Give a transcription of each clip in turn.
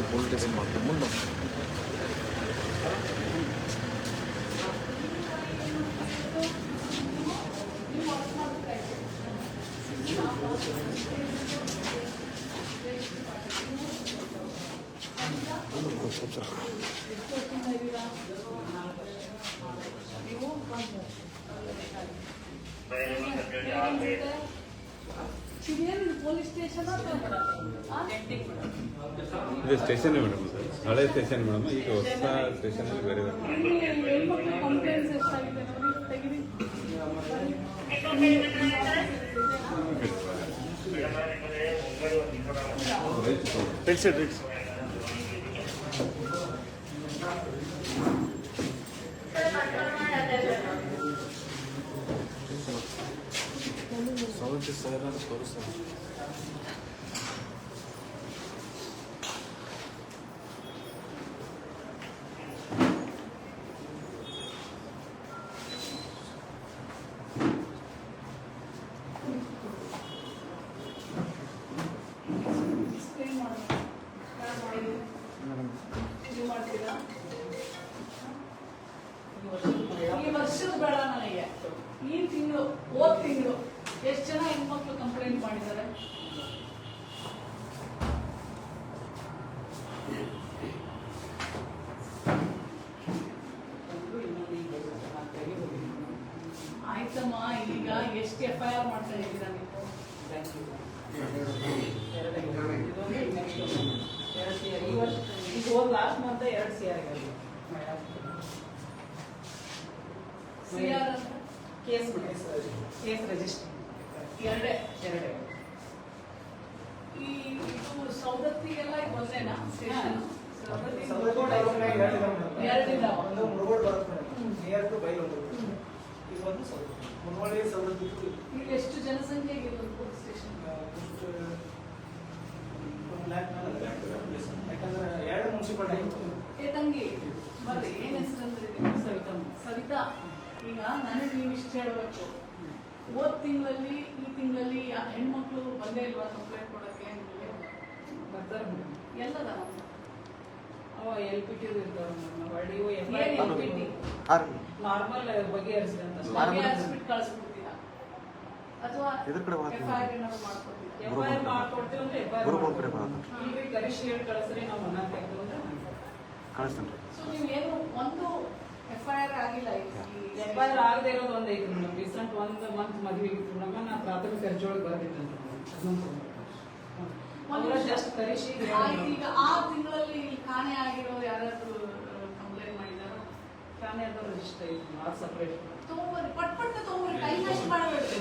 아무도 모르는 데서 막못 넣어. 너무 고맙더라. 네, ಇದು. Station madam ಹಳೆ station madam ಈಗ ಹೊಸ ಸ್ಟೇಷನ್ ಬೇರೆ ತಿಳಿಸಿ ಕಂಪ್ಲೇಂಟ್ಸ್ ಮಾಡ್ತೀರಾ ಈ ವರ್ಷದ ಬೇಡ ನನಗೆ ಈ ತಿಂಗಳು ಹೋದ್ ತಿಂಗಳು ಎಷ್ಟು ಜನ ಹೆಣ್ಮಕ್ಳು ಕಂಪ್ಲೇಂಟ್ ಮಾಡಿದ್ದಾರೆ ಆಯ್ತಮ್ಮ ಈಗ ಎಷ್ಟು ಎಫ್ ಐ ಆರ್ ಮಾಡ್ತಾ ಇದ್ದೀರಾ ನೀವು ಲಾಸ್ಟ್ ಮಂತ್ ಎರಡು C R C R case case register ಎರಡೇ? ಎರಡೇ. ಈ ಇದು ಸವದತ್ತಿಗೆಲ್ಲ ಇದು ಒಂದೇನಾ? ಸ್ಟೇಷನ್ ಒಂದು ಮುರುಗೋಡ್ ಬರುತ್ತೆ. ನಿಯರ್ ಟು ಬೈಲೊಂದು ಇದು ಒಂದು ಸೌತ್ ಮುರುಗೋಳಿ ಸೌದತ್ತಿ ಈಗ ಎಷ್ಟು ಜನಸಂಖ್ಯೆ ಪೊಲೀಸ್ ಸ್ಟೇಷನ್ ಒಂದು ಲ್ಯಾಕ್ ಮೇಲೆ ಯಾಕಂದ್ರೆ ಎರಡು ಮುನ್ಸಿಪಲ್ ಏ ತಂಗಿ ಬರ್ರಿ. ಏನ್ ಹೆಸರು ಅಂದ್ರೆ ಸವಿತಾ ಸವಿತಾ. ಈಗ ನನಗೆ ನೀವು ಇಷ್ಟ ಹೇಳಬೇಕು ಹೋದ ತಿಂಗಳಲ್ಲಿ ಈ ತಿಂಗಳಲ್ಲಿ ಹೆಣ್ಮಕ್ಳು ಬಂದೇ ಇಲ್ವಾ ಕಂಪ್ಲೇಂಟ್ ಕೊಡಕ್ಕೆ ಬರ್ತಾರೆ ಎಲ್ಲದ? ಅವ ಎಲ್ ಪಿ ಟಿ ಇರ್ತಾವ ನಾರ್ಮಲ್ ಬಗೆಹರಿಸ್ಬಿಟ್ಟು ಕಳಿಸ್ಬಿಡ್ತೀರಾ. ಅಥವಾ. ಎಫ್ ಐ ಆರ್ ಏನಾದ್ರು ಮಾಡ್ಕೊತೀರಾ ಎಫ್ ಐ ಆರ್ ಮಾಡ್ಕೊಡ್ತೀವಿ ಅಂದ್ರೆ ಎಫ್ ಐ ಆರ್ ಕರಿಶಿ ಹೇಳಿ ಕಳಿಸ್ರಿ ನಾವು ಮನ ತೆಗೆದು ಕಳಿಸ್ತೇನೆ ಸೊ ನೀವು ಏನು ಒಂದು ಎಫ್ ಐ ಆರ್ ಆಗಿಲ್ಲ ಈ ಎಫ್ ಐ ಆರ್ ಆಗದೆ ಇರೋದು ಒಂದು ಐತಿ ಮೇಡಮ್. ರೀಸೆಂಟ್ ಒಂದು ಮಂತ್ ಮದುವೆ ಇತ್ತು. ಮೇಡಮ್. ನಾ ಪ್ರಾಥಮಿಕ ಅರ್ಜಿಯೊಳಗೆ ಬರ್ದಿಟ್ಟಂತ ಅವ್ರ ಜಸ್ಟ್ ಕರಿಶಿ ಈಗ ಆ ತಿಂಗಳಲ್ಲಿ ಕಾಣೆ ಆಗಿರೋ ಯಾರಾದ್ರೂ ಕಂಪ್ಲೇಂಟ್ ಮಾಡಿದಾರ ತಾನೇ ಅದು ಇಷ್ಟ ಐತಿ ಆರ್ ಸಪ್ರೇಟ್ ತಗೊಂಬರ್ರಿ ಪಟ್ ಪಟ್ ತಗೊಂಬರ್ರಿ ಟೈಮ್ ವೇಸ್ಟ್ ಮಾಡಬೇಡ್ರಿ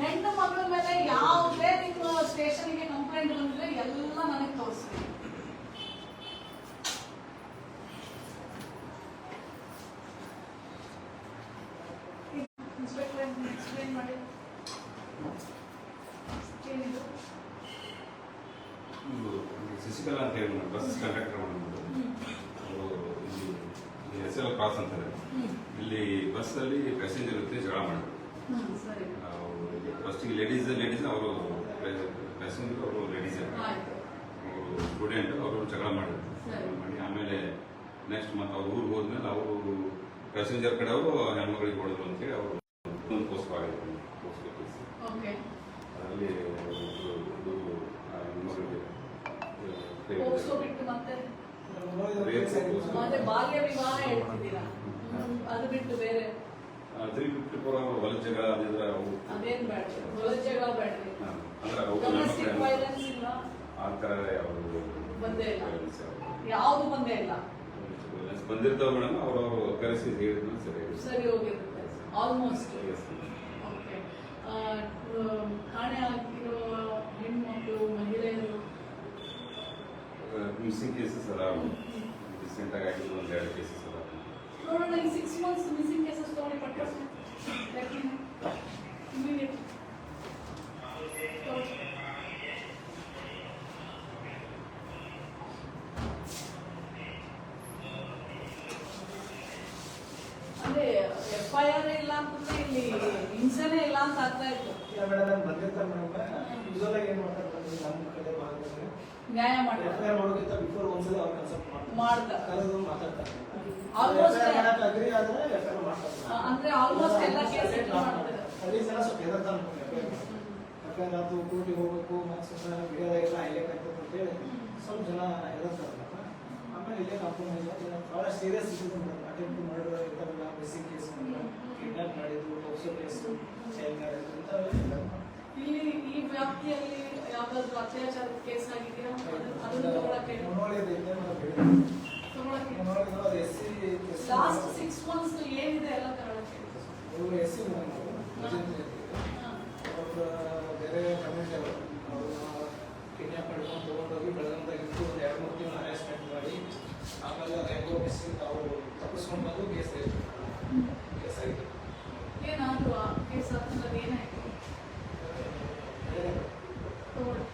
ಹೆಣ್ಣು ಮಗಳ ಮೇಲೆ ಯಾವುದೇ ನಿಮ್ಮ ಸ್ಟೇಷನ್ಗೆ ಕಂಪ್ಲೇಂಟ್ ಬಂದ್ರೆ ಎಲ್ಲ ನನಗೆ ತೋರಿಸ್ರಿ ಇನ್ಸ್ಪೆಕ್ಟರ್ ಎಕ್ಸ್ಪ್ಲೇನ್ ಮಾಡಿ ಏನಿದು ಶಶಿಕಲಾ ಅಂತ ಹೇಳಿ ಮೇಡಮ್ ಬಸ್ ಕಂಡಕ್ಟರ್ ಮೇಡಮ್ ಅವರು ಇಲ್ಲಿ ಎಸ್ ಎಲ್ ಕ್ರಾಸ್ ಅಂತಾರೆ ಇಲ್ಲಿ ಬಸ್ಸಲ್ಲಿ ಪ್ಯಾಸೆಂಜರ್ ಇರುತ್ತೆ ಜಗಳ ಸರಿ. ಫಸ್ಟಿಗೆ ಲೇಡೀಸ್ ಲೇಡೀಸ್ ಅವರು ಪ್ಯಾಸೆಂಜರ್ ಅವರು ಲೇಡೀಸ್ ಅವರು ಸ್ಟೂಡೆಂಟ್ ಅವರು ಜಗಳ ಮಾಡಿದ್ರು. ಮಾಡಿ ಆಮೇಲೆ ನೆಕ್ಸ್ಟ್ ಮತ್ತೆ ಅವ್ರ ಊರಿಗೆ ಹೋದ್ಮೇಲೆ ಅವರು ಪ್ಯಾಸೆಂಜರ್ ಕಡೆ ಅವರು ಹೆಣ್ಮಗಳಿಗೆ ಹೊಡೆದ್ರು ಅಂತೇಳಿ ಅವರು ಪೋಸ್ಟ್ ಆಗಿದೆ ಪೋಸ್ಟ್ ಓಕೆ. ಅದರಲ್ಲಿ ಇದು- ಇದು ಆ ಹೆಣ್ಮಗಳಿಗೆ ಹೋಗ್ಸೋ ಬಿಟ್ಟು ಮತ್ತೆ ಬಾಲ್ಯ ವಿವಾಹ ಹೇಳ್ತಿದ್ದೀರಾ? ಅದು ಬಿಟ್ಟು ಬೇರೆ. ತ್ರೀ ಫಿಫ್ಟಿ ಫೋರ್ ಅವರು ಹೊಲ ಅದಿದ್ರೆ ಅವು ಅದೇನ್ ಬೇಡ ವಲಜಗ ಜಗಳ ಅಂದ್ರೆ ಅವು ಡೊಮೆಸ್ಟಿಕ್ ಹೆಣ್ಮಕ್ಳು ವೈಲೆನ್ಸ್ ಇಲ್ಲ. ಆ ಥರ ಅವರು ಬಂದೇ ಇಲ್ಲ. ಯಾವುದು ಬಂದೇ ಇಲ್ಲ. ಬಂದಿರ್ತಾವ ಮೇಡಮ್ ಅವರವರು ಕರೆಸಿ ಹೇಳಿದ್ರು ಸರಿ ಸರಿ ಹೋಗಿರುತ್ತೆ ಆಲ್ಮೋಸ್ಟ್ ಓಕೆ ಓಕೆ ಕಾಣೆ ಆಗಿರೋ ಹೆಣ್ಮಕ್ಳು ಮಹಿಳೆಯರು ಮಿಸ್ಸಿಂಗ್ ಕೇಸಸ್ ಅದಾವ ರೀಸೆಂಟ್ ಆಗಿ ಆಗಿದ್ದು ಒಂದು ಎರಡು ಕೇಸಸ್ ಅದಾವ ನೋಡೋಣ ಈ ಸಿಕ್ಸ್ ಮಂತ್ಸ್ ಮಿಸ್ಸಿಂಗ್ ಕೇಸಸ್ ತಗೊಂಡು ಪಟ್ಟ ಇಮಿಡಿಯೇಟ್ ಅಂದ್ರೆ ಎಫ್ ಐ ಆರ್ ಇಲ್ಲ ಅಂತಂದ್ರೆ ಇಲ್ಲಿ ಹಿಂಸೆನೇ ಇಲ್ಲ ಅಂತ ಅರ್ಥ ಆಯ್ತು ಇಲ್ಲ ಮೇಡಮ್ ನಾನು ಬಂದಿರ್ತಾರೆ ಮೇಡಮ್ ಯೂಸಲ್ ಆಗಿ ಏನು ಮಾಡ್ತಾರೆ ಅದು ನಮ್ಮ ಕಡೆ ಭಾಗದಲ್ಲಿ ನ್ಯಾಯ ಮಾಡ್ತಾರೆ ಎಫ್ಐಆರ್ ಮಾಡೋಕ್ಕಿಂತ ಬಿಫೋರ್ ಒಂದ್ಸಲ ಅವ್ರು ಕನ್ಸಲ್ಟ್ ಮಾಡ್ತಾರೆ ಮಾಡ್ತಾರೆ. ಕರೆದು ಮಾತಾಡ್ತಾರೆ Almost FIR ಮಾಡಕ್ಕೆ ಇಲ್ಲ ಆದ್ರೆ ಆಗ್ತಾ ಮಾಡ್ತಾರೆ ನ್ಯಾಯ ಅಂದ್ರೆ ಆಲ್ಮೋಸ್ಟ್ ಎಲ್ಲ ಕೇಸ್ FIR ಆತು ಕೋರ್ಟಿಗೆ ಹೋಗ್ಬೇಕು ಮತ್ತು ಬಿಡೋದಾಗಿಲ್ಲ ಹೈಲೈಟ್ ಅಂತೇಳಿ ಸ್ವಲ್ಪ ಜನ ಹೆದರ್ತಾರೆ ಆಮೇಲೆ ಇಲ್ಲೇ compromise serious issues attempt murder ಇಂಥವೆಲ್ಲ ಮಿಸ್ಸಿಂಗ್ ಕೇಸ್ ಕಿಡ್ನಾಪ್ ಮಾಡಿದ್ದು ಪೋಕ್ಸೋ ಕೇಸು ಚೈಲ್ಡ್ ಮ್ಯಾರೇಜ್ ಇಂಥವೆಲ್ಲ ಇಲ್ಲಿ ಈ ವ್ಯಾಪ್ತಿಯಲ್ಲಿ ಯಾವ್ದಾದ್ರು ಅತ್ಯಾಚಾರ ಕೇಸ್ ಆಗಿದೆಯಾ? ಅದು- ಅದನ್ನ ತಗೊಳಕ್ಕೆ ತಗೊಳಕ್ಕೆ ಲಾಸ್ಟ್ ಸಿಕ್ಸ್ ಮಂತ್ಸ್ ಏನಿದೆ ಎಲ್ಲ ತಗೊಳಕ್ಕೆ ಎಸ್ ಸಿ ಅವ್ರ ಬೇರೆ ಕಮ್ಯುನಿಟಿ ಅವರು ಅವ್ರನ್ನ ಕಿಡ್ನಾಪ್ ಮಾಡ್ಕೊಂಡು ತೊಗೊಂಡೋಗಿ ಬೆಳಗಾಂದಾಗಿತ್ತು ಒಂದು ಎರಡು ಮೂರು ತಿಂಗಳು ಅರೆಸ್ಟ್ಮೆಂಟ್ ಮಾಡಿ ಆಮೇಲೆ ಹೆಂಗೋ ಮಿಸ್ ಅವರು ತಪ್ಪಿಸ್ಕೊಂಡು ಬಂದು ಕೇಸ್ ಕೇಸ್ ಆಯಿತು ಏನಾದ್ರು ಆ ಕೇಸ್ ಆದ್ಮೇಲೆ ಏನಾಯ್ತು ತಗೊಳ್ಳಿ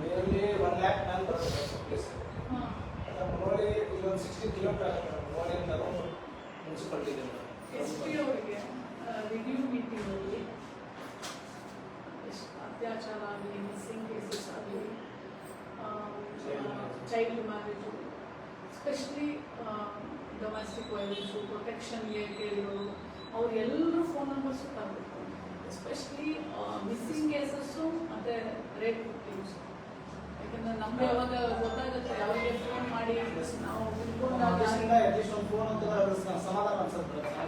ನಿಯರ್ಲಿ ಒನ್ ಲ್ಯಾಕ್ ಮ್ಯಾಲ್ ಬರ್ತದೆ ಪ್ಲೇಸ್ ಹಾ ನೋಡಿ ಇಲ್ಲೊಂದು ಸಿಕ್ಸ್ಟಿ ಕಿಲೋಮೀಟರ್ ಮೋಲಿಂದ ಮುನ್ಸಿಪಾಲಿಟಿ ಇದೆ ಎಸ್ ಪಿ ಅವರಿಗೆ ರಿವ್ಯೂ ಮೀಟಿಂಗ್ ಅಲ್ಲಿ ಎಷ್ಟ್ ಅತ್ಯಾಚಾರ ಆಗಲಿ ಮಿಸ್ಸಿಂಗ್ ಕೇಸಸ್ ಆಗಲಿ child marriage specially domestic violence protection ಕೇಳಿದ್ರು ಅವ್ರು ಎಲ್ಲರೂ ಫೋನ್ ನಂಬರ್ಸ್ ತಗೊಂಡು ಎಸ್ಪೆಷಲಿ ಮಿಸ್ಸಿಂಗ್ ಕೇಸಸ್ಸು ಮತ್ತು ರೇಟ್ ವಿಕ್ಟಿಮ್ಸ್ ಯಾಕಂದ್ರೆ ನಮ್ಗೆ ಯಾವಾಗ ಗೊತ್ತಾಗುತ್ತೆ ಅವರಿಗೆ ಫೋನ್ ಮಾಡಿ ನಾವು ಫೋನ್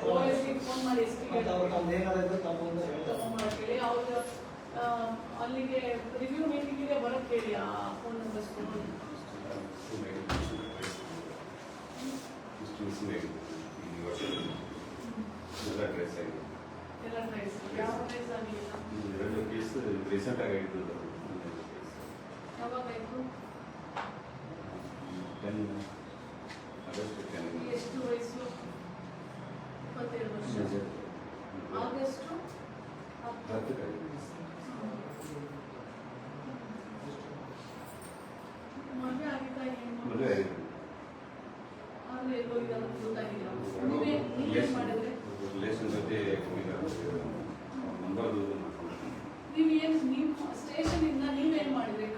ಪೊಲೀಸ್ಗೆ ಫೋನ್ ಮಾಡಿ ಎಷ್ಟು ಮತ್ತೆ ಅವ್ರು ಅಲ್ಲಿಗೆ ರಿವ್ಯೂ ಮೀಟಿಂಗಿಗೆ ಬರಕ್ಕೆ ಹೇಳಿ ಆ ಫೋನ್ ನಂಬರ್ಸ್ ಇಷ್ಟು ಮಿಸ್ಸಿಂಗ್ ಆಗಿದೆ ಈ ವರ್ಷ ಎಲ್ಲ ಟ್ರೇಸ್ ಆಗಿದೆ ಎಲ್ಲ ಟ್ರೈಸ್ ಯಾವ ಟ್ರೈಸ್ ಆಗಲಿಲ್ಲ ಈ ಎರಡು ಕೇಸ್ ರೀಸೆಂಟ್ ಆಗಿ ಆಗಿದ್ದು ಯಾವಾಗ ಆಯ್ತು ಟೆನ್ ಆಗಸ್ಟ್ ಟೆನ್ ಎಷ್ಟು ವಯಸ್ಸು ಇಪ್ಪತ್ತೇಳು ವರ್ಷ ಆಗಸ್ಟು ಹತ್ತು ಹತ್ತಕ್ಕೆ ಮದುವೆ ಆಗಿದ್ದ ಏನು ಮದುವೆ ಆಗಿದೆ ಆದ್ರೆ ಎಲ್ಲೋ ಇದೆಲ್ಲ ಗೊತ್ತಾಗಿಲ್ಲ ನೀವೇ ನೀವೇನ್ ಮಾಡಿದ್ರೆ ರಿಲೇಷನ್ ಜೊತೆ ನಂಬರ್ ನೀವು ಏನು ನೀವು ಸ್ಟೇಷನ್ ಇಂದ ನೀವೇನ್ ಮಾಡಿದ್ರಿ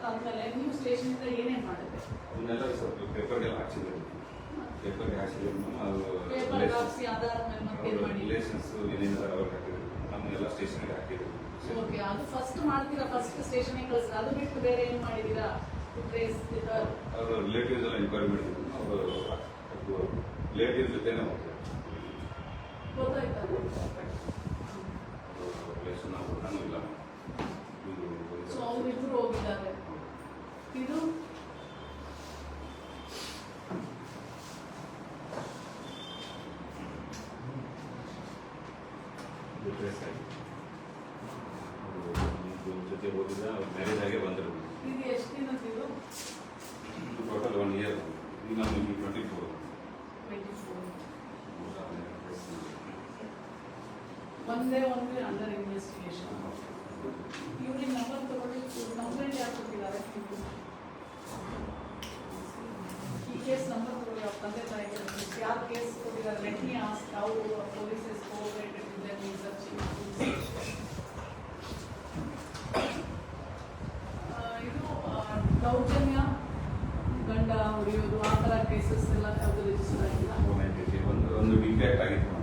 ಅಂತ ಅಂದ್ಮೇಲೆ ನೀವು ಸ್ಟೇಷನ್ ಇಂದ ಏನೇನ್ ಮಾಡಿದ್ರಿ ಅದನ್ನೆಲ್ಲ ಸ್ವಲ್ಪ ಪೇಪರ್ಗೆಲ್ಲ ಹಾಕ್ಸಿದ್ರು ಪೇಪರ್ಗೆ ಹಾಕ್ಸಿದ್ರು ಪೇಪರ್ ಹಾಕ್ಸಿ ಆಧಾರ ಮೇಲೆ ಮತ್ತೆ ಮಾಡಿ. ರಿಲೇಷನ್ಸ್ ಏನೇನು ಅವ್ರಿಗೆ ಹಾಕಿದ್ರು ನಮಗೆಲ್ಲ ಸ್ಟೇಷನ್ಗೆ ಹಾಕಿದ್ರು ಓಕೆ ಅದು ಫಸ್ಟ್ ಮಾಡ್ತೀರಾ? ಫಸ್ಟ್ ಸ್ಟೇಷನ್ಗೆ ಕಳಿಸ್ತೀರಾ ಅದು ಬಿಟ್ಟು ಬೇರೆ ಏನು ಮಾಡಿದೀರಾ? ಟ್ರೇಸ್ ಅವರು ರಿಲೇಟಿವ್ಸ್ ಎಲ್ಲ ಎಂಕ್ವೈರಿ ಮಾಡಿದ್ರು. ಅವರು ರಿಲೇಟಿವ್ಸ್ ಜೊತೆನೇ ಹೋಗ್ತಾರೆ ಗೊತ್ತಾಯ್ತಾ? ರಿಲೇಷನ್ ಅವರು ನಾನು ಇಲ್ಲ. ಸೊ ಅವರಿಬ್ರು ಹೋಗಿದ್ದಾರೆ. ಇದು ಟ್ರೇಸ್ ಆಗಿ ಅವ್ರ ಜೊತೆ ಹೋಗಿದ್ದ ಮ್ಯಾರೇಜ್ ಆಗೇ ಬಂದರು ಇದು ಎಷ್ಟು ದಿನದ್ದು ಇದು ಟೋಟಲ್ ಒನ್ ಇಯರ್ ಈಗ ನಮಗೆ ಟ್ವೆಂಟಿ ಫೋರ್ ಟ್ವೆಂಟಿ ಫೋರ್ ಒಂದೇ ಒಂದೇ ಅಂಡರ್ ಇನ್ವೆಸ್ಟಿಗೇಷನ್ ಇವ್ರಿಗೆ ನಂಬರ್ ತಗೊಳ್ಳಿ ಕಂಪ್ಲೇಂಟ್ ಯಾರು ಕೊಟ್ಟಿದ್ದಾರೆ ಈ ಕೇಸ್ ನಂಬರ್ ತಗೊಳ್ಳಿ ಅವ್ರ ತಂದೆ ತಾಯಿಗೆ ಕೊಟ್ಟಿದ್ದಾರೆ let me ask how polices cooperated with them in searching ಇದು ಆ, ದೌರ್ಜನ್ಯ ಗಂಡ ಹೊಡೆಯೋದು ಆ ಥರ ಕೇಸಸ್ ಎಲ್ಲ ಯಾವುದು ರಿಜಿಸ್ಟರ್ ಆಗಿಲ್ಲ ಒಂದು ಡಿಫೆಕ್ಟ್ ಆಗಿತ್ತು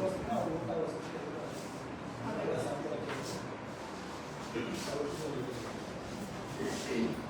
Thank you.